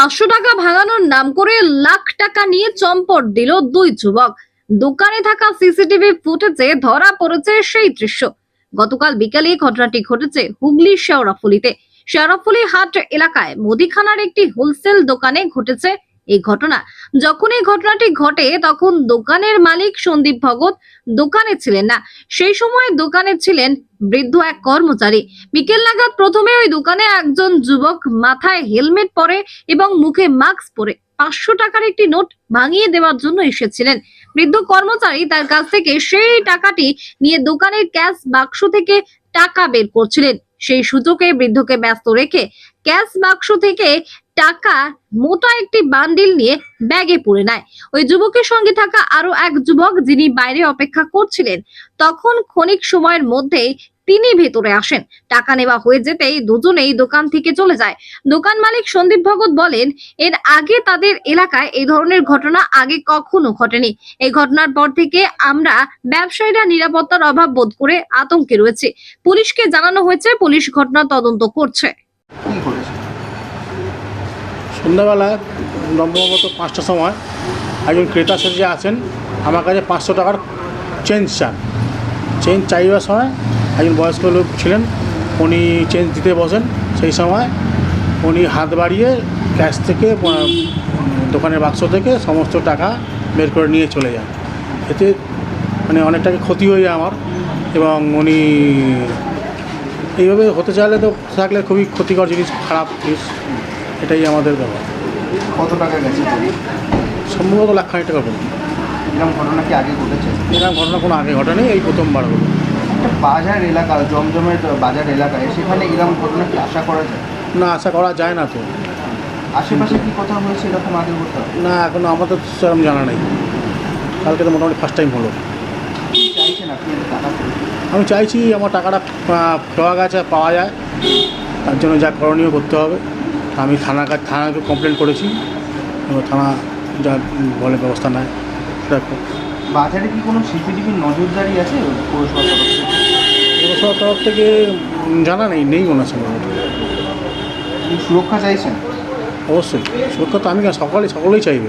পাঁচশো টাকা ভাঙানোর নাম করে লাখ টাকা নিয়ে চম্পট দিল দুই যুবক। দোকানে থাকা সিসিটিভি ফুটেজে ধরা পড়েছে সেই দৃশ্য। গতকাল বিকালে ঘটনাটি ঘটেছে হুগলির শেওরাফুলিতে শেওরাফুলি হাট এলাকায় মুদিখানার একটি হোলসেল দোকানে ঘটেছে এই ঘটনা। যখন এই ঘটনাটি ঘটে, তখন দোকানের মালিক সন্দীপ ভগত দোকানে ছিলেন না। সেই সময় দোকানে ছিলেন বৃদ্ধ এক কর্মচারী। বিকেল নাগাদ প্রথমে ওই দোকানে একজন যুবক মাথায় হেলমেট পরে এবং মুখে মাস্ক পরে পাঁচশো টাকার একটি নোট ভাঙিয়ে দেওয়ার জন্য এসেছিলেন। বৃদ্ধ কর্মচারী তার কাছ থেকে সেই টাকাটি নিয়ে দোকানের ক্যাশ বাক্স থেকে টাকা বের করছিলেন। সেই সুযোগে বৃদ্ধকে ব্যস্ত রেখে ক্যাশ বাক্স থেকে টাকা মোটা একটি বান্ডিল নিয়ে ব্যাগে পুরে নেয়। ওই যুবকের সঙ্গে থাকা আরও এক যুবক যিনি বাইরে অপেক্ষা করছিলেন, তখন ক্ষণিক সময়ের মধ্যেই তিনি ভেতরে আসেন। টাকা নেওয়া হয়ে যেতেই দুজনেই দোকান থেকে চলে যায়। দোকান মালিক সন্দীপ ভগত বলেন, এর আগে তাদের এলাকায় এই ধরনের ঘটনা আগে কখনো ঘটেনি। এই ঘটনার পর থেকে আমরা ব্যবসায়ীরা নিরাপত্তার অভাব বোধ করে আতঙ্কে রয়েছে। পুলিশকে জানানো হয়েছে, পুলিশ ঘটনা তদন্ত করছে। সন্ধ্যাবেলা সম্ভবত পাঁচটার সময় একজন ক্রেতা সেজে আছেন, আমার কাছে পাঁচশো টাকার চেঞ্জ চান। চেঞ্জ চাইবার সময় একজন বয়স্ক লোক ছিলেন, উনি চেঞ্জ দিতে বসেন। সেই সময় উনি হাত বাড়িয়ে ক্যাশ থেকে, দোকানের বাক্স থেকে সমস্ত টাকা বের করে নিয়ে চলে যান। এতে মানে অনেক টাকা ক্ষতি হয়ে যায় আমার এবং উনি এইভাবে হতে চাইলে তো থাকলে খুবই ক্ষতিকর জিনিস, খারাপ জিনিস। এটাই আমাদের ব্যাপার কত টাকা গেছে? সম্ভবত লাখ খানিক টাকা পড়বে এরকম ঘটনা কি আগে ঘটেছে? এরকম ঘটনা কোনো আগে ঘটেনি এই প্রথমবার হলো। একটা বাজার এলাকা জমজমের বাজার এলাকায় সেখানে এরকম ঘটনা কি আশা করা যায়? না আশা করা যায় না তো। আশেপাশে কি কথা হয়েছে এরকম আগে ঘটনা? না এখনও আমাদের তো সেরকম জানা নেই। কালকে তো মোটামুটি ফার্স্ট টাইম হলো। আমি চাইছি আমার টাকাটা পাওয়া গেছে পাওয়া যায়। তার জন্য যা করণীয় করতে হবে। আমি থানা থানাকে কমপ্লেন করেছি। এবার থানা যা বলে ব্যবস্থা নেয় সেটা বাজারে কি কোনো সিসিটিভির নজরদারি আছে পৌরসভার তরফ থেকে? পৌরসভার তরফ থেকে জানা নেই নেই মনে হচ্ছে সুরক্ষা চাইছেন? অবশ্যই সুরক্ষা তো আমি কেন, সকলেই সকলেই চাইবে।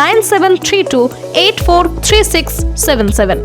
nine seven three two eight four three six seven seven